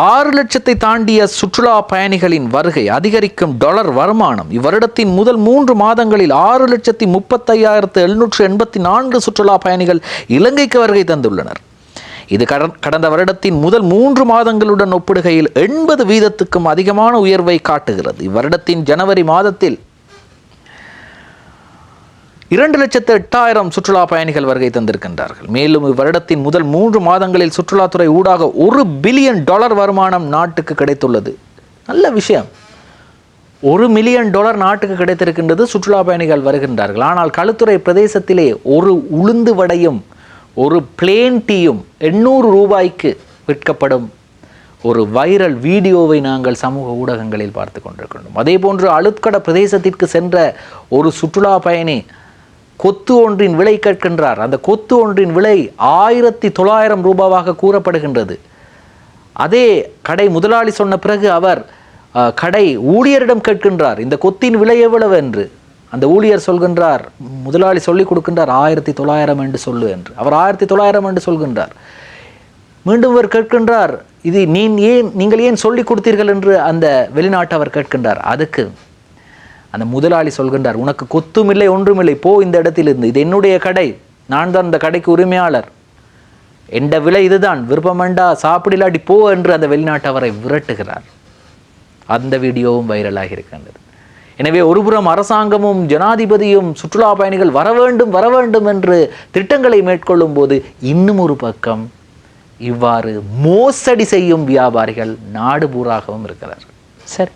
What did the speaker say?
ஆறு லட்சத்தை தாண்டிய சுற்றுலா பயணிகளின் வருகை அதிகரிக்கும் டாலர் வருமானம். இவ்வருடத்தின் முதல் மூன்று மாதங்களில் ஆறு லட்சத்தி முப்பத்தையாயிரத்து எழுநூற்று எண்பத்தி நான்கு சுற்றுலா பயணிகள் இலங்கைக்கு வருகை தந்துள்ளனர். இது கடன்- கடந்த வருடத்தின் முதல் மூன்று மாதங்களுடன் ஒப்பிடுகையில் எண்பது வீதத்துக்கும் அதிகமான உயர்வை காட்டுகிறது. இவ்வருடத்தின் ஜனவரி மாதத்தில் இரண்டு லட்சத்து எட்டாயிரம் சுற்றுலா பயணிகள் வருகை தந்திருக்கின்றார்கள். மேலும் இவ்வருடத்தின் முதல் மூன்று மாதங்களில் சுற்றுலாத்துறை ஊடாக ஒரு பில்லியன் டாலர் வருமானம் நாட்டுக்கு கிடைத்துள்ளது. நல்ல விஷயம். ஒரு மில்லியன் டாலர் நாட்டுக்கு கிடைத்திருக்கின்றது சுற்றுலா பயணிகள் வருகின்றார்கள். ஆனால் களுத்துறை பிரதேசத்திலே ஒரு உளுந்து வடையும் ஒரு பிளேன் டீயும் எண்ணூறு ரூபாய்க்கு விற்கப்படும் ஒரு வைரல் வீடியோவை நாங்கள் சமூக ஊடகங்களில் பார்த்து கொண்டிருக்கின்றோம். அதே போன்று அழுத்கட பிரதேசத்திற்கு சென்ற ஒரு சுற்றுலா பயணி கொத்து ஒன்றின் விலை கேட்கின்றார். அந்த கொத்து ஒன்றின் விலை ஆயிரத்தி தொள்ளாயிரம் ரூபாவாக கூறப்படுகின்றது. அதே கடை முதலாளி சொன்ன பிறகு அவர் கடை ஊழியரிடம் கேட்கின்றார் இந்த கொத்தின் விலை எவ்வளவு? என்று. அந்த ஊழியர் சொல்கின்றார் முதலாளி சொல்லிக் கொடுக்கின்றார் ஆயிரத்தி தொள்ளாயிரம் என்று சொல்லு என்று. அவர் ஆயிரத்தி தொள்ளாயிரம் என்று சொல்கின்றார். மீண்டும் அவர் கேட்கின்றார் இது நீ ஏன் நீங்கள் ஏன் சொல்லிக் கொடுத்தீர்கள்? என்று அந்த வெளிநாட்டவர் கேட்கின்றார். அதுக்கு அந்த முதலாளி சொல்கின்றார் உனக்கு கொத்துமில்லை ஒன்றுமில்லை போ இந்த இடத்திலிருந்து. இது என்னுடைய கடை. நான் தான் இந்த கடைக்கு உரிமையாளர். எந்த விலை இதுதான். விருப்பமண்டா சாப்பிடலாட்டி போ என்று அந்த வெளிநாட்டவரை விரட்டுகிறார். அந்த வீடியோவும் வைரலாகி இருக்கின்றது எனவே ஒருபுறம் அரசாங்கமும் ஜனாதிபதியும் சுற்றுலா பயணிகள் வர வேண்டும் வர வேண்டும் என்று திட்டங்களை மேற்கொள்ளும் போது இன்னும் ஒரு பக்கம் இவ்வாறு மோசடி செய்யும் வியாபாரிகள் நாடு பூராகவும் இருக்கிறார் சரி